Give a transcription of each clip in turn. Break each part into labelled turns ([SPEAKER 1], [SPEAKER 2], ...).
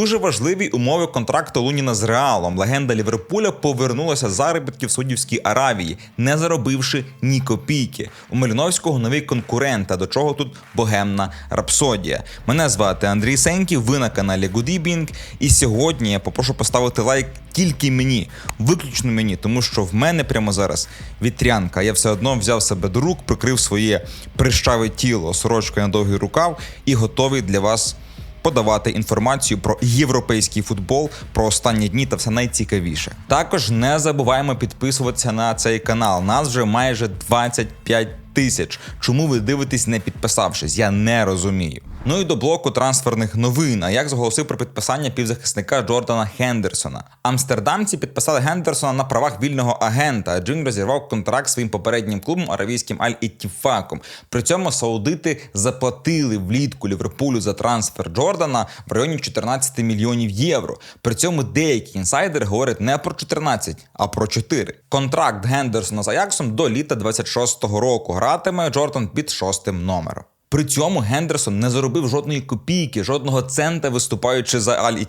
[SPEAKER 1] Дуже важливі умови контракту Луніна з Реалом. Легенда Ліверпуля повернулася з заробітків в Саудівській Аравії, не заробивши ні копійки. У Маліновського новий конкурент, а до чого тут богемна рапсодія. Мене звати Андрій Сеньків, ви на каналі Goodibing. І сьогодні я попрошу поставити лайк тільки мені, виключно мені, тому що в мене прямо зараз вітрянка. Я все одно взяв себе до рук, прикрив своє прищаве тіло сорочкою на довгий рукав і готовий для вас подавати інформацію про європейський футбол, про останні дні та все найцікавіше. Також не забуваємо підписуватися на цей канал. Нас вже майже 25 тисяч. Чому ви дивитесь, не підписавшись? Я не розумію. Ну і до блоку трансферних новин. А як зголосив про підписання півзахисника Джордана Хендерсона? Амстердамці підписали Хендерсона на правах вільного агента. адже він розірвав контракт своїм попереднім клубом аравійським Аль Іттіфаком. При цьому саудити заплатили влітку Ліверпулю за трансфер Джордана в районі 14 мільйонів євро. При цьому деякі інсайдери говорять не про 14, а про 4. Контракт Гендерсона з Аяксом до літа 26-го року. Гратиме Джордан під шостим номером. При цьому Гендерсон не заробив жодної копійки, жодного цента виступаючи за Аль і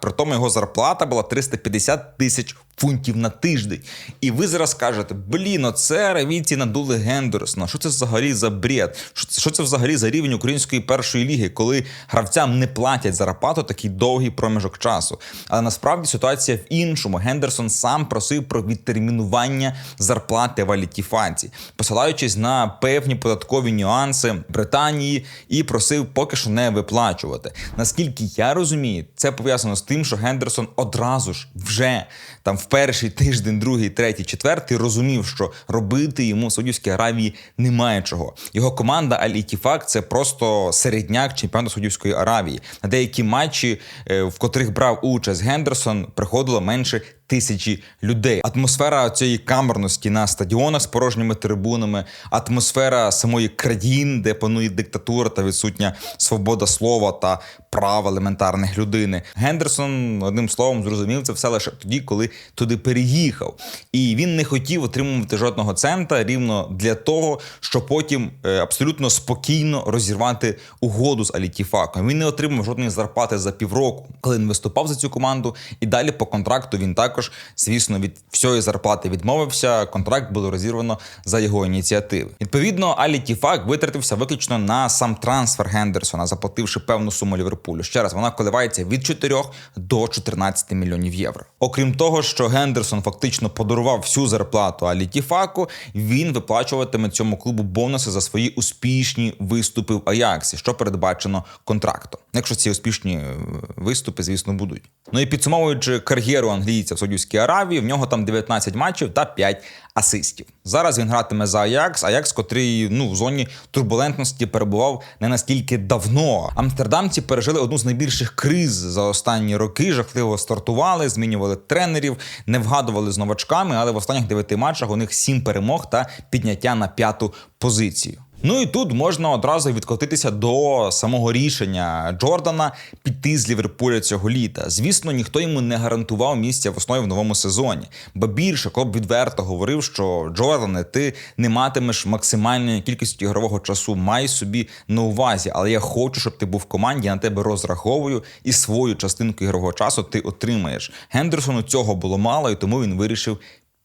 [SPEAKER 1] При тому його зарплата була 350 тисяч фунтів на тиждень. І ви зараз кажете: блін, оце аравійці надули Гендерсона. Що це взагалі за бред? Що це, взагалі за рівень української першої ліги, коли гравцям не платять зарплату такий довгий проміжок часу? Але насправді ситуація в іншому. Гендерсон сам просив про відтермінування зарплати в Алітіфанці, посилаючись на певні податкові нюанси Британії, і просив поки що не виплачувати. Наскільки я розумію, це пов'язано з тим, що Гендерсон одразу ж вже там в перший тиждень, другий, третій, четвертий розумів, що робити йому в Саудівській Аравії немає чого. Його команда Аль Ітіфак це просто середняк чемпіонату Саудівської Аравії. На деякі матчі, е, в котрих брав участь Гендерсон, приходило менше. Тисячі людей. Атмосфера цієї камерності на стадіонах з порожніми трибунами, атмосфера самої країни, де панує диктатура та відсутня свобода слова та прав елементарних людини. Гендерсон одним словом зрозумів це все лише тоді, коли туди переїхав. І він не хотів отримувати жодного цента рівно для того, щоб потім е, абсолютно спокійно розірвати угоду з Алітіфаком. Він не отримав жодної зарплати за півроку, коли він виступав за цю команду. І далі по контракту він також, звісно, від всієї зарплати відмовився. Контракт було розірвано за його ініціативи. Відповідно, Алітіфак витратився виключно на сам трансфер Гендерсона, заплативши певну суму Ліверпулю. Ще раз вона коливається від 4 до 14 мільйонів євро. Окрім того, що Гендерсон фактично подарував всю зарплату Алітіфаку, він виплачуватиме цьому клубу бонуси за свої успішні виступи в Аяксі, що передбачено контрактом. Якщо ці успішні е, виступи, звісно, будуть. Ну і підсумовуючи кар'єру англійця в Саудівській Аравії, в нього там 19 матчів та 5 асистів. Зараз він гратиме за Аякс, Аякс, котрий ну в зоні турбулентності перебував не настільки давно. Амстердамці пережили одну з найбільших криз за останні роки. Жахливо стартували, змінювали тренерів, не вгадували з новачками, але в останніх дев'яти матчах у них сім перемог та підняття на п'яту позицію. Ну і тут можна одразу відкотитися до самого рішення Джордана піти з Ліверпуля цього літа. Звісно, ніхто йому не гарантував місця в основі в новому сезоні. Бо більше клуб відверто говорив, що Джордане, ти не матимеш максимальної кількості ігрового часу. Май собі на увазі, але я хочу, щоб ти був в команді, я на тебе розраховую, і свою частинку ігрового часу ти отримаєш. Гендерсону цього було мало, і тому він вирішив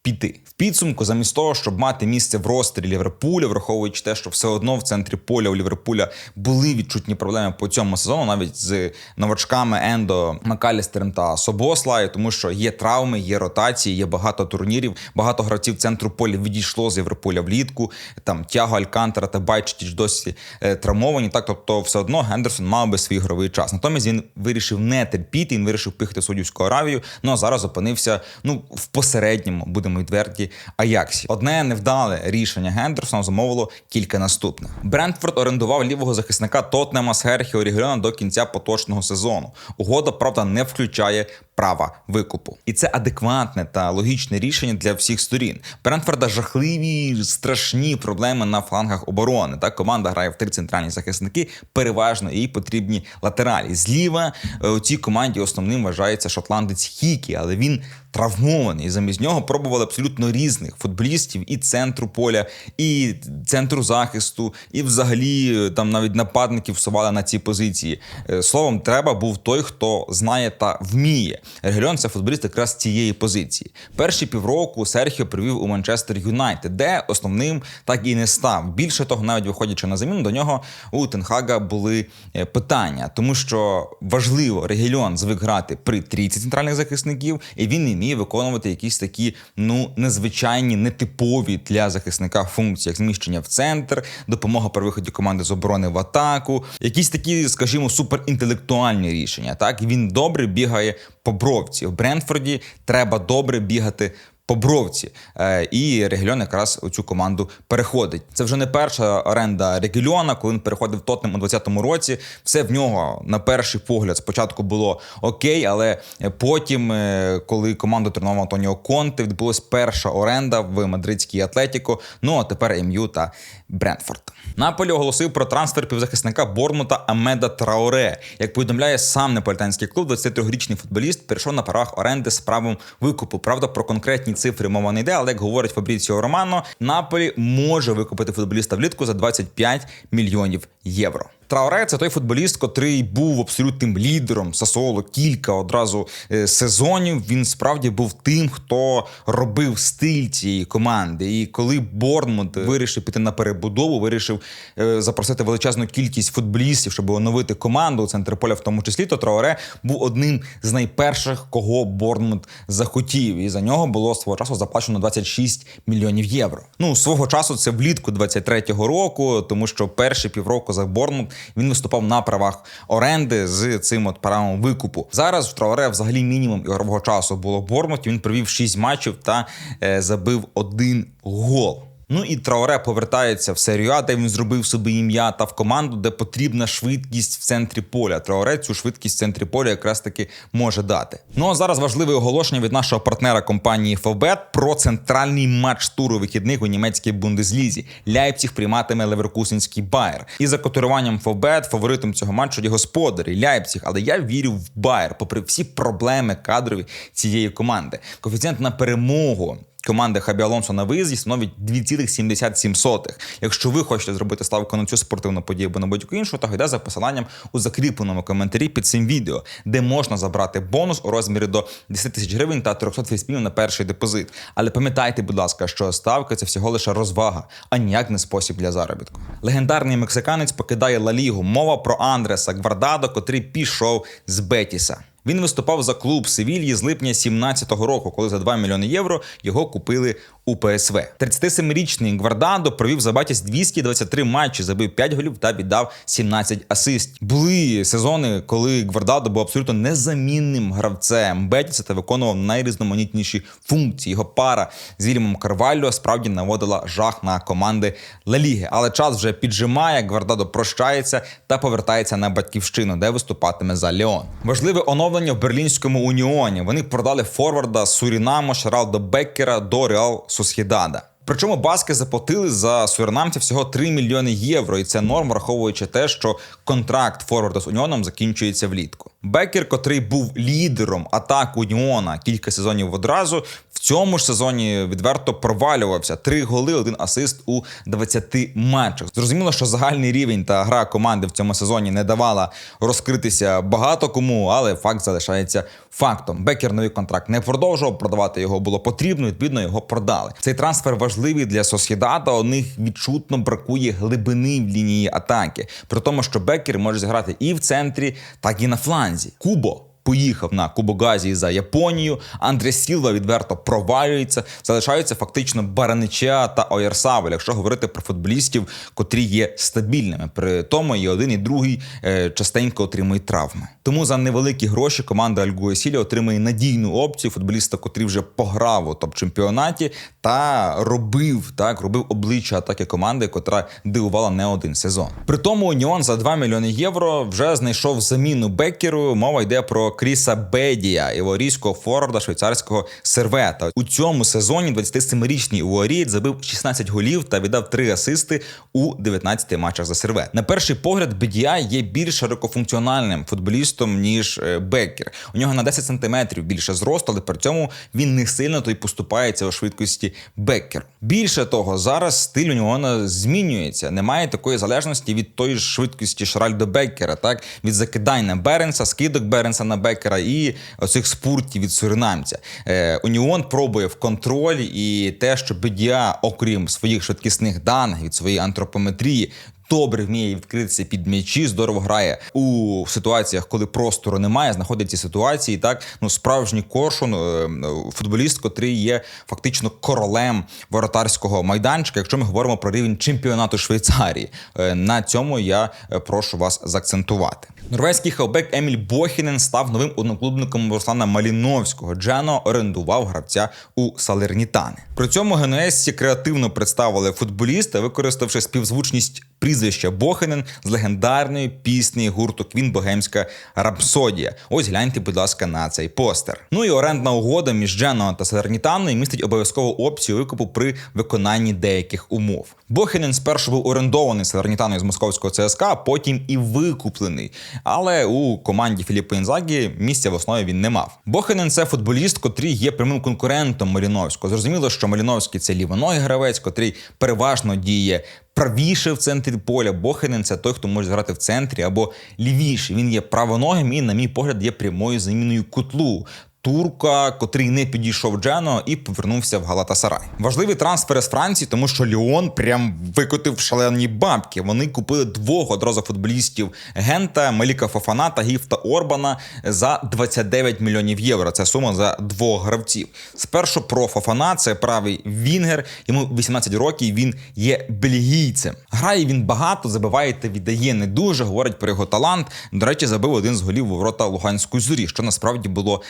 [SPEAKER 1] піти. В підсумку, замість того, щоб мати місце в ростері Ліверпуля, враховуючи те, що все одно в центрі поля у Ліверпуля були відчутні проблеми по цьому сезону, навіть з новачками Ендо Макалістером та Собослаю, тому що є травми, є ротації, є багато турнірів. Багато гравців центру поля відійшло з Ліверпуля влітку. Там Тяго Алькантера та Байчетіч досі е, травмовані. Так, тобто, все одно Гендерсон мав би свій ігровий час. Натомість він вирішив не терпіти, він вирішив пихати Саудівську Аравію. Ну а зараз опинився ну в посередньому, будемо відверті, Аяксі. Одне невдале рішення Гендерсона замовило кілька наступних. Брентфорд орендував лівого захисника Тотнема з Херхіо до кінця поточного сезону. Угода, правда, не включає права викупу. І це адекватне та логічне рішення для всіх сторін. Брентфорда жахливі страшні проблеми на флангах оборони. Так, команда грає в три центральні захисники. Переважно їй потрібні латералі. Зліва у цій команді основним вважається шотландець Хікі, але він травмований. Замість нього пробували абсолютно різних футболістів і центру поля, і центру захисту, і взагалі там навіть нападників всували на ці позиції. Е, Словом, треба був той, хто знає та вміє. Регельон це футболіст якраз цієї позиції. Перші півроку Серхіо привів у Манчестер Юнайтед, де основним так і не став. Більше того, навіть виходячи на заміну, до нього у Тенхага були е, питання, тому що важливо, Регельон звик грати при трійці центральних захисників, і він вміє виконувати якісь такі ну незвичайні, нетипові для захисника функції, як зміщення в центр, допомога при виході команди з оборони в атаку, якісь такі, скажімо, суперінтелектуальні рішення. Так він добре бігає по бровці. В Бренфорді треба добре бігати. По бровці Е, і Регільон якраз у цю команду переходить. Це вже не перша оренда Регільона, коли він переходив Тотнем у 2020 році. Все в нього на перший погляд спочатку було окей, але потім, е, коли команду тренував Антоніо Конте, відбулась перша оренда в мадридській Атлетіко. Ну а тепер МЮ та Брентфорд. Наполі оголосив про трансфер півзахисника Борнмута Амеда Трауре. Як повідомляє сам неаполітанський клуб, 23-річний футболіст перейшов на правах оренди з правом викупу. Правда, про конкретні цифри мова не йде, але як говорить Фабріціо Романо, Наполі може викупити футболіста влітку за 25 мільйонів євро. Трауре це той футболіст, котрий був абсолютним лідером Сасоло кілька одразу е, сезонів. Він справді був тим, хто робив стиль цієї команди. І коли Борнмут вирішив піти на перебудову, вирішив е, запросити величезну кількість футболістів, щоб оновити команду центр поля, в тому числі, то Трауре був одним з найперших, кого Борнмут захотів. І за нього було свого часу заплачено 26 мільйонів євро. Ну свого часу це влітку 23-го року, тому що перші півроку за Борнмут він виступав на правах оренди з цим от правом викупу. Зараз в Траоре взагалі мінімум ігрового часу було в Бормуті. Він провів 6 матчів та е, забив один гол. Ну і Трауре повертається в серію А, де він зробив собі ім'я та в команду, де потрібна швидкість в центрі поля. Трауре цю швидкість в центрі поля якраз таки може дати. Ну а зараз важливе оголошення від нашого партнера компанії Фавбет про центральний матч туру вихідних у німецькій бундеслізі. Ляйпціг прийматиме Леверкусенський Байер. І за котируванням Фавбет фаворитом цього матчу є господарі Ляйпціг. Але я вірю в Байер, попри всі проблеми кадрові цієї команди. Коефіцієнт на перемогу команди Хабі Алонсо на виїзді становить 2,77. Якщо ви хочете зробити ставку на цю спортивну подію або на будь-яку іншу, то гайда за посиланням у закріпленому коментарі під цим відео, де можна забрати бонус у розмірі до 10 тисяч гривень та 300 фейспінів на перший депозит. Але пам'ятайте, будь ласка, що ставка це всього лише розвага, а ніяк не спосіб для заробітку. Легендарний мексиканець покидає Ла Лігу. Мова про Андреса Гвардадо, котрий пішов з Бетіса. Він виступав за клуб Севільї з липня 17-го року, коли за 2 мільйони євро його купили у ПСВ. 37-річний Гвардадо провів за Батіс 223 матчі, забив 5 голів та віддав 17 асистів. Були сезони, коли Гвардадо був абсолютно незамінним гравцем Бетіса та виконував найрізноманітніші функції. Його пара з Вільямом Карвальо справді наводила жах на команди Ла Ліги. Але час вже піджимає. Гвардадо прощається та повертається на батьківщину, де виступатиме за Леон. Важливе оновлення в берлінському уніоні. Вони продали форварда Сурінамо Шаралдо Беккера до Реал Сосхідада. Причому баски заплатили за суринамця всього 3 мільйони євро, і це норм, враховуючи те, що контракт форварда з Уніоном закінчується влітку. Бекер, котрий був лідером атак Уніона кілька сезонів одразу, в цьому ж сезоні відверто провалювався. Три голи, один асист у 20 матчах. Зрозуміло, що загальний рівень та гра команди в цьому сезоні не давала розкритися багато кому, але факт залишається фактом. Бекер новий контракт не продовжував, продавати його було потрібно. Відповідно, його продали. Цей трансфер важливий для Сосідата. У них відчутно бракує глибини в лінії атаки, при тому, що Бекер може зіграти і в центрі, так і на фланзі. Кубо. Поїхав на Кубогазі за Японію. Андре Сілва відверто провалюється. Залишаються фактично Баранича та Оярсавель, якщо говорити про футболістів, котрі є стабільними. При тому і один, і другий е, частенько отримують травми. Тому за невеликі гроші команда Альгуесілі отримує надійну опцію футболіста, котрий вже пограв у топ-чемпіонаті та робив так, робив обличчя атаки команди, котра дивувала не один сезон. При тому Уніон за 2 мільйони євро вже знайшов заміну Беккеру. Мова йде про Кріса Бедія, іворійського форварда швейцарського сервета. У цьому сезоні 27-річний Уорієць забив 16 голів та віддав 3 асисти у 19 матчах за сервет. На перший погляд, Бедія є більш широкофункціональним футболістом ніж е, Беккер. У нього на 10 сантиметрів більше зросту, але при цьому він не сильно то й поступається у швидкості Беккер. Більше того, зараз стиль у нього змінюється. Немає такої залежності від тої ж швидкості Шральдо Беккера, так від закидань на Беренса, скидок Беренса на Беккера і оцих спуртів від суринамця. Е, Уніон пробує в контроль і те, що Бедія, окрім своїх швидкісних даних від своєї антропометрії. Добре вміє відкритися під м'ячі, здорово грає у ситуаціях, коли простору немає, знаходить ці ситуації. Так ну справжній коршун, е, футболіст, котрий є фактично королем воротарського майданчика. Якщо ми говоримо про рівень чемпіонату Швейцарії, Е, на цьому я прошу вас заакцентувати. Норвезький хелбек Еміль Бохінен став новим одноклубником Руслана Маліновського. Джено орендував гравця у Салернітани. При цьому генуезці креативно представили футболіста, використавши співзвучність прізвища Бохенен з легендарної пісні гурту Квін Богемська Рапсодія. Ось гляньте, будь ласка, на цей постер. Ну і орендна угода між Джено та Салернітаною містить обов'язкову опцію викупу при виконанні деяких умов. Бохенен спершу був орендований Салернітаною з московського ЦСКА, потім і викуплений. Але у команді Філіппа Інзагі місця в основі він не мав. Бохенен це футболіст, котрий є прямим конкурентом Маліновського. Зрозуміло, що Маліновський це лівоногий гравець, котрий переважно діє правіше в центрі поля. Бохенен це той, хто може грати в центрі або лівіше. Він є правоногим і, на мій погляд, є прямою заміною кутлу. Турка, котрий не підійшов Джено і повернувся в Галатасарай. Важливі трансфери з Франції, тому що Ліон прям викотив шалені бабки. Вони купили двох одразу футболістів Гента, Меліка Фофана та Гіфта Орбана за 29 мільйонів євро. Це сума за двох гравців. Спершу про Фофана, це правий Вінгер. Йому 18 років. Він є бельгійцем. Грає він багато, забиває та віддає не дуже. Говорять про його талант. До речі, забив один з голів ворота Луганської зорі, що насправді було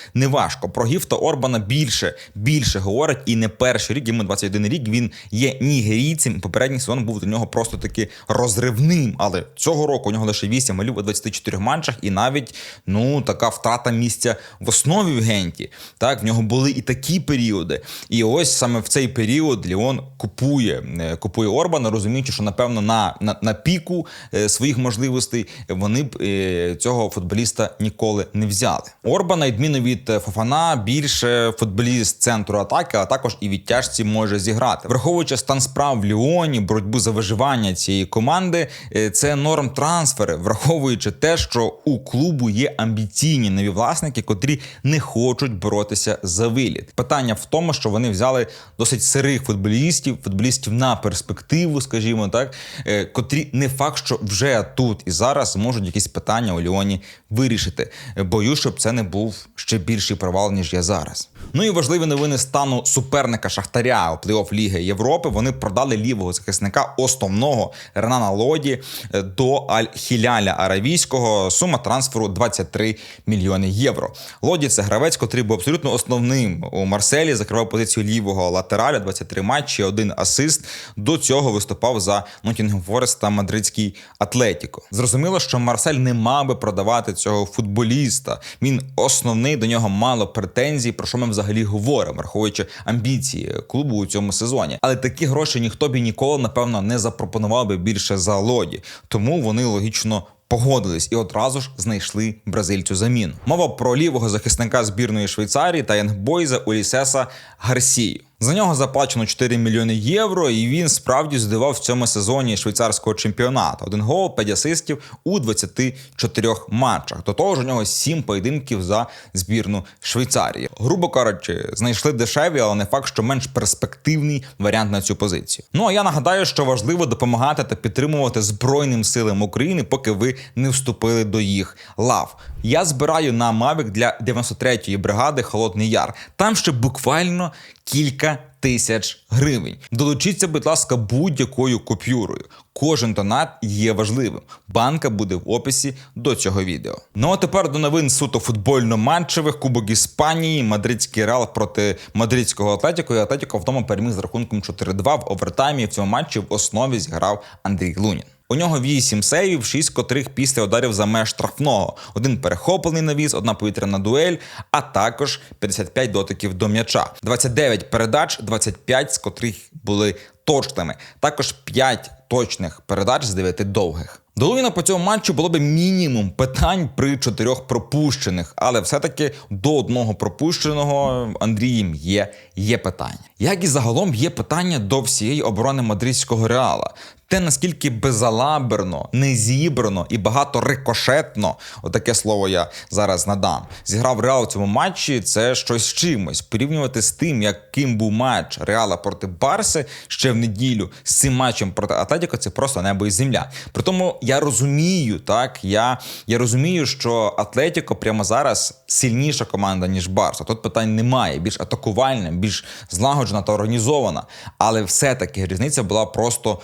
[SPEAKER 1] неважко. Про Гіфта Орбана більше більше говорять, і не перший рік, йому 21 рік. Він є нігерійцем. Попередній сезон був до нього просто таки розривним. Але цього року у нього лише 8 малюв у 24 матчах, і навіть ну така втрата місця в основі в Генті. Так, в нього були і такі періоди. І ось саме в цей період Ліон купує е, купує Орбана, розуміючи, що напевно на, на, на піку е, своїх можливостей вони б е, цього футболіста ніколи не взяли. Орбан, на відміну від Фофана, більше футболіст центру атаки, а також і відтяжці може зіграти. Враховуючи стан справ в Ліоні, боротьбу за виживання цієї команди, е, це норм трансфери, враховуючи те, що у клубу є амбіційні нові власники, котрі не хочуть боротися за виліт. Питання в тому, що вони взяли досить сирих футболістів, футболістів на перспективу, скажімо так, е, котрі не факт, що вже тут і зараз можуть якісь питання у Ліоні вирішити. Е, Боюсь, щоб це не був ще більший провал, ніж є зараз. Ну і важливі новини стану суперника Шахтаря у плей-офф Ліги Європи. Вони продали лівого захисника основного Ренана Лоді е, до Аль-Хіляля Аравійського. Сума трансферу 23 мільйони євро. Лоді це гравець, котрий був абсолютно основним у Марселі. Закривав позицію лівого латераля, 23 матчі, один асист. До цього виступав за Ноттінгем Форест та Мадридський Атлетіко. Зрозуміло, що Марсель не мав би продавати цього футболіста. Він основний до нього мало претензій, про що ми взагалі говоримо, враховуючи амбіції клубу у цьому сезоні. Але такі гроші ніхто б ніколи, напевно, не запропонував би більше за лоді. Тому вони логічно. Погодились і одразу ж знайшли бразильцю заміну. Мова про лівого захисника збірної Швейцарії та янгбойза Улісеса Гарсію. За нього заплачено 4 мільйони євро, і він справді здивав в цьому сезоні швейцарського чемпіонату. Один гол, 5 асистів у 24 матчах. До того ж, у нього 7 поєдинків за збірну Швейцарії. Грубо кажучи, знайшли дешеві, але не факт, що менш перспективний варіант на цю позицію. Ну а я нагадаю, що важливо допомагати та підтримувати Збройним силам України, поки ви не вступили до їх лав. Я збираю на Мавік для 93-ї бригади Холодний Яр. Там ще буквально кілька тисяч гривень. Долучіться, будь ласка, будь-якою купюрою. Кожен донат є важливим. Банка буде в описі до цього відео. Ну а тепер до новин суто футбольно-матчевих Кубок Іспанії, Мадридський Реал проти мадридського Атлетіко. І Атлетіко вдома переміг з рахунком 4-2 в овертаймі. В цьому матчі в основі зіграв Андрій Лунін. У нього 8 сейвів, 6 котрих після ударів за меж штрафного. Один перехоплений навіс, одна повітряна дуель, а також 55 дотиків до м'яча. 29 передач, 25 з котрих були точними. Також 5 точних передач з 9 довгих. До Луніна по цьому матчу було б мінімум питань при чотирьох пропущених, але все-таки до одного пропущеного Андрієм є, є питання. Як і загалом є питання до всієї оборони мадридського реала. Те, наскільки безалаберно, незібрано і багато рикошетно, отаке слово я зараз надам, зіграв Реал у цьому матчі, це щось з чимось. Порівнювати з тим, яким був матч Реала проти Барси ще в неділю, з цим матчем проти Атлетіко, це просто небо і земля. При тому я розумію, так я, я розумію, що Атлетіко прямо зараз сильніша команда, ніж Барса. Тут питань немає, більш атакувальна, більш злагоджена та організована. Але все-таки різниця була просто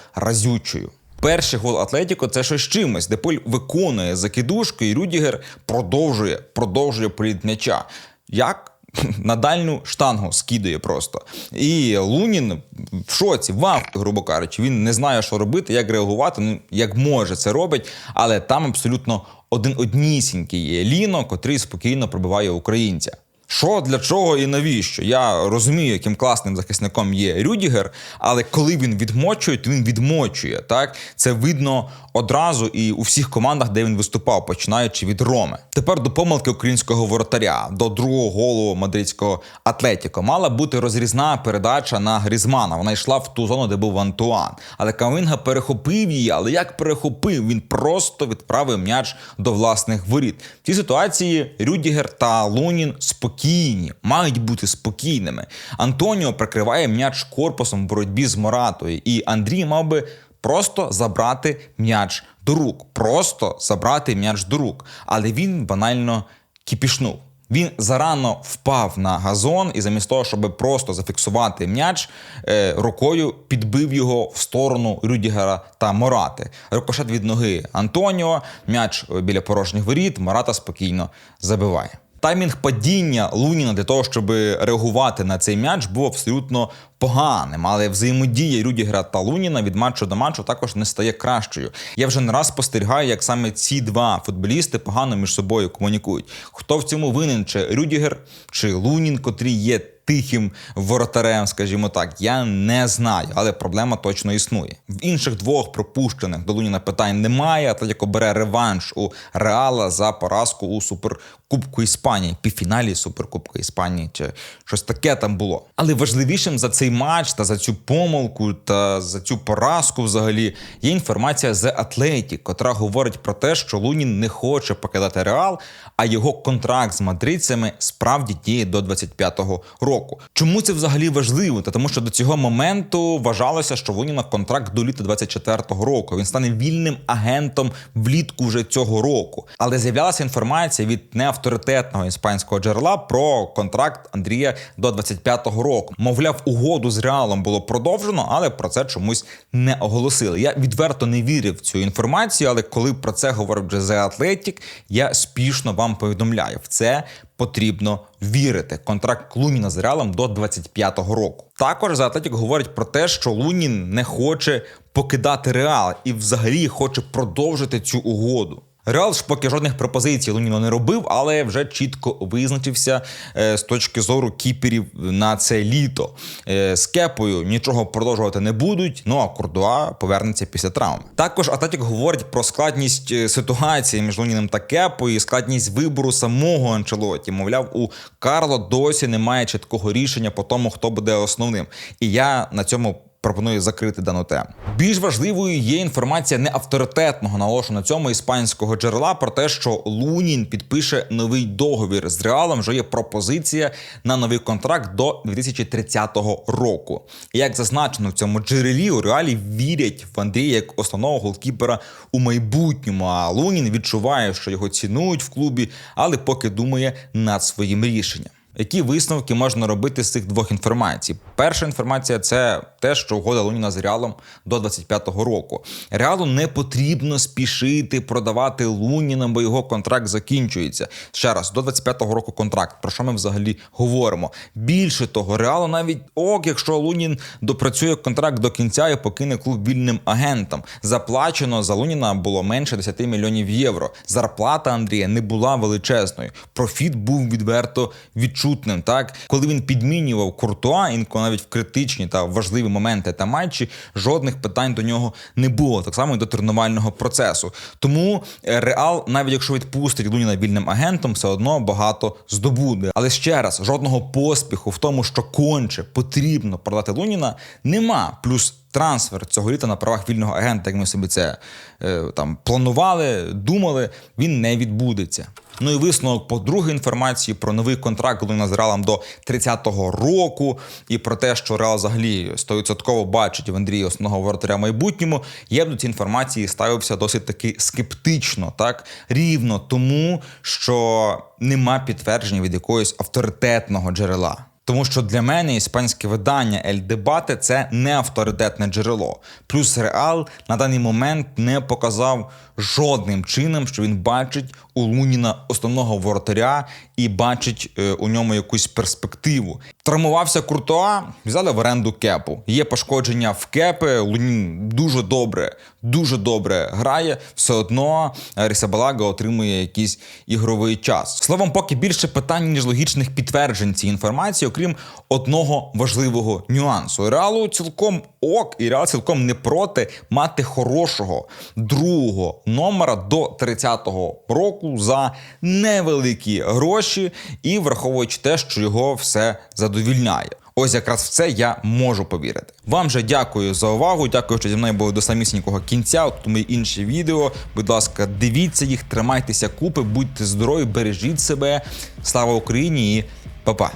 [SPEAKER 1] разючою. Перший гол Атлетіко це щось чимось. Деполь виконує закидушку, і Рюдігер продовжує, продовжує політ м'яча. Як? На дальню штангу скидає просто. І Лунін в шоці, вав, грубо кажучи, він не знає, що робити, як реагувати, ну як може це робить, але там абсолютно один однісінький є Ліно, котрий спокійно пробиває українця. Що для чого і навіщо? Я розумію, яким класним захисником є Рюдігер, але коли він відмочує, то він відмочує. Так це видно одразу і у всіх командах, де він виступав, починаючи від Роми. Тепер до помилки українського воротаря, до другого голу мадридського Атлетіко. Мала бути розрізна передача на Грізмана. Вона йшла в ту зону, де був Антуан. Але Камінга перехопив її. Але як перехопив? Він просто відправив м'яч до власних воріт. В цій ситуації Рюдігер та Лунін спокійні, мають бути спокійними. Антоніо прикриває м'яч корпусом в боротьбі з Моратою, і Андрій мав би. Просто забрати м'яч до рук, просто забрати м'яч до рук. Але він банально кіпішнув. Він зарано впав на газон і замість того, щоб просто зафіксувати м'яч, е, рукою підбив його в сторону Рюдігера та Морати. Рикошет від ноги Антоніо, м'яч біля порожніх воріт, Мората спокійно забиває. Таймінг падіння Луніна для того, щоб реагувати на цей м'яч, був абсолютно поганим, але взаємодія Рюдігера та Луніна від матчу до матчу також не стає кращою. Я вже не раз спостерігаю, як саме ці два футболісти погано між собою комунікують. Хто в цьому винен, чи Рюдігер, чи Лунін, котрі є тихим воротарем, скажімо так, я не знаю, але проблема точно існує. В інших двох пропущених до Луніна питань немає. Атлетіко бере реванш у Реала за поразку у суперкубку Іспанії, півфіналі Суперкубку Іспанії, чи щось таке там було. Але важливішим за цей матч та за цю помилку та за цю поразку, взагалі, є інформація з Атлетік, котра говорить про те, що Лунін не хоче покидати Реал, а його контракт з мадридцями справді діє до 25-го року. Чому це взагалі важливо? Та тому, що до цього моменту вважалося, що Луніна контракт до літа 24-го року. Він стане вільним агентом влітку вже цього року. Але з'являлася інформація від неавторитетного іспанського джерела про контракт Андрія до 25-го року. Мовляв, угоду з Реалом було продовжено, але про це чомусь не оголосили. Я відверто не вірив в цю інформацію, але коли про це говорив вже The Athletic, я спішно вам повідомляю це. Потрібно вірити. Контракт Луніна з Реалом до 25-го року. Також за Атлетік говорить про те, що Лунін не хоче покидати Реал і взагалі хоче продовжити цю угоду. Реал ж поки жодних пропозицій Луніно не робив, але вже чітко визначився е, з точки зору кіперів на це літо. Е, з кепою нічого продовжувати не будуть. Ну а Курдуа повернеться після травм. Також Ататік говорить про складність е, ситуації між Луніним та Кепою, складність вибору самого Анчелоті. Мовляв, у Карло досі немає чіткого рішення по тому, хто буде основним. І я на цьому пропоную закрити дану тему. Більш важливою є інформація не авторитетного наголошу на цьому іспанського джерела про те, що Лунін підпише новий договір з Реалом. Вже є пропозиція на новий контракт до 2030 року. Як зазначено в цьому джерелі, у реалі вірять в Андрія як основного голкіпера у майбутньому. А Лунін відчуває, що його цінують в клубі, але поки думає над своїм рішенням. Які висновки можна робити з цих двох інформацій? Перша інформація це те, що угода Луніна з Реалом до 25-го року. Реалу не потрібно спішити продавати Луніна, бо його контракт закінчується. Ще раз, до 25-го року контракт. Про що ми взагалі говоримо? Більше того, Реалу навіть ок, якщо Лунін допрацює контракт до кінця і покине клуб вільним агентом. Заплачено за Луніна було менше 10 мільйонів євро. Зарплата Андрія не була величезною. Профіт був відверто відчутним. Так, коли він підмінював Куртуа, інколи навіть в критичні та важливі моменти та матчі, жодних питань до нього не було. Так само і до тренувального процесу. Тому е, Реал, навіть якщо відпустить Луніна вільним агентом, все одно багато здобуде. Але ще раз, жодного поспіху в тому, що конче потрібно продати Луніна, нема. Плюс трансфер цього літа на правах вільного агента, як ми собі це е, там планували, думали, він не відбудеться. Ну і висновок по другій інформації про новий контракт Луніна з Реалом до 30-го року, і про те, що Реал взагалі 100% бачить в Андрії основного воротаря в майбутньому. Я б до цієї інформації ставився досить таки скептично, так рівно тому, що нема підтвердження від якогось авторитетного джерела. Тому що для мене іспанське видання Ель Дебате – це не авторитетне джерело. Плюс Реал на даний момент не показав жодним чином, що він бачить у Луніна основного воротаря і бачить е, у ньому якусь перспективу. Травмувався Куртуа, взяли в оренду кепу. Є пошкодження в кепи. Лунін дуже добре, дуже добре грає. Все одно Рісабалага отримує якийсь ігровий час. Словом, поки більше питань ніж логічних підтверджень цієї інформації, окрім одного важливого нюансу. Реалу цілком ок, і реал цілком не проти мати хорошого другого номера до 30-го року за невеликі гроші, і враховуючи те, що його все задовільняє. Ось якраз в це я можу повірити. Вам же дякую за увагу. Дякую, що зі мною були до самісінького кінця. От мої інші відео. Будь ласка, дивіться їх, тримайтеся купи, будьте здорові, бережіть себе. Слава Україні і па-па!